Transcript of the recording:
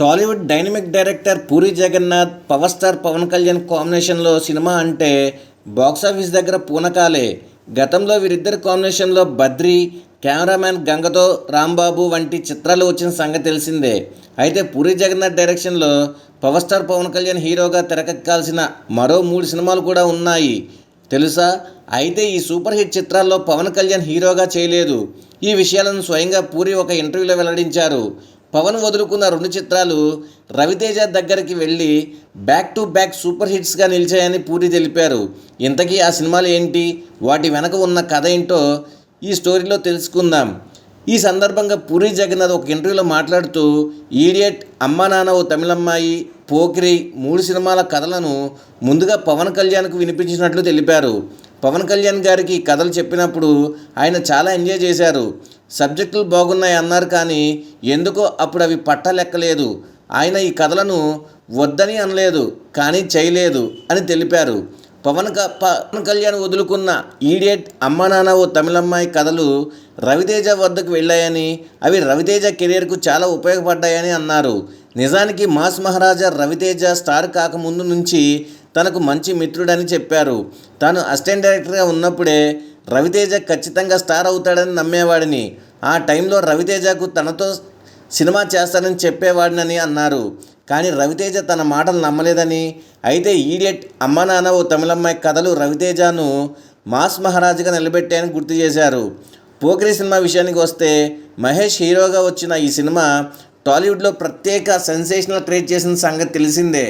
Tollywood dynamic director Puri Jagannadh power star Pawan Kalyan కాంబినేషన్లో cinema అంటే box office దగ్గర పూనకాలే. గతంలో వీరిద్దరి కాంబినేషన్లో బద్రి కెమెరామ్యాన్ గంగతో రాంబాబు వంటి చిత్రాలు వచ్చిన సంగతి తెలిసిందే. అయితే పూరి జగన్నాథ్ డైరెక్షన్లో పవర్ స్టార్ పవన్ కళ్యాణ్ హీరోగా తెరకెక్కాల్సిన మరో మూడు సినిమాలు కూడా ఉన్నాయి. తెలుసా? అయితే ఈ సూపర్ హిట్ చిత్రాల్లో పవన్ కళ్యాణ్ హీరోగా చేయలేదు. ఈ విషయాలను స్వయంగా పూరి ఒక ఇంటర్వ్యూలో వెల్లడించారు. పవన్ వదులుకున్న రెండు చిత్రాలు రవితేజ దగ్గరికి వెళ్ళి బ్యాక్ టు బ్యాక్ సూపర్ హిట్స్గా నిలిచాయని పూరి తెలిపారు. ఇంతకీ ఆ సినిమాలు ఏంటి? వాటి వెనక ఉన్న కథ ఏంటో ఈ స్టోరీలో తెలుసుకుందాం. ఈ సందర్భంగా పూరి జగన్నాథ్ ఒక ఇంటర్వ్యూలో మాట్లాడుతూ ఈడియట్ అమ్మ నాన్న ఓ తమిళమ్మాయి పోకిరి మూడు సినిమాల కథలను ముందుగా పవన్ కళ్యాణ్కు వినిపించినట్లు తెలిపారు. పవన్ కళ్యాణ్ గారికి ఈ కథలు చెప్పినప్పుడు ఆయన చాలా ఎంజాయ్ చేశారు. సబ్జెక్టులు బాగున్నాయి అన్నారు కానీ ఎందుకో అప్పుడు అవి పట్టలెక్కలేదు. ఆయన ఈ కథలను వద్దని అనలేదు కానీ చేయలేదు అని తెలిపారు. పవన్ క- పవన్ కళ్యాణ్ వదులుకున్న ఈడియట్ అమ్మ నాన్న ఓ తమిళమ్మాయి కథలు రవితేజ వద్దకు వెళ్ళాయని అవి రవితేజ కెరీర్కు చాలా ఉపయోగపడ్డాయని అన్నారు. నిజానికి మాస్ మహారాజా రవితేజ స్టార్ కాకముందు నుంచి తనకు మంచి మిత్రుడని చెప్పారు. తాను అసిస్టెంట్ డైరెక్టర్గా ఉన్నప్పుడే రవితేజ ఖచ్చితంగా స్టార్ అవుతాడని నమ్మేవాడిని. ఆ టైంలో రవితేజకు తనతో సినిమా చేస్తానని చెప్పేవాడినని అన్నారు. కానీ రవితేజ తన మాటలు నమ్మలేదని. అయితే ఈడియట్ అమ్మ నాన్న ఓ తమిళమ్మాయి కథలు రవితేజను మాస్ మహారాజుగా నిలబెట్టాయని గుర్తు చేశారు. పోకిరి సినిమా విషయానికి వస్తే మహేష్ హీరోగా వచ్చిన ఈ సినిమా టాలీవుడ్లో ప్రత్యేక సెన్సేషనల్ క్రియేట్ చేసిన సంగతి తెలిసిందే.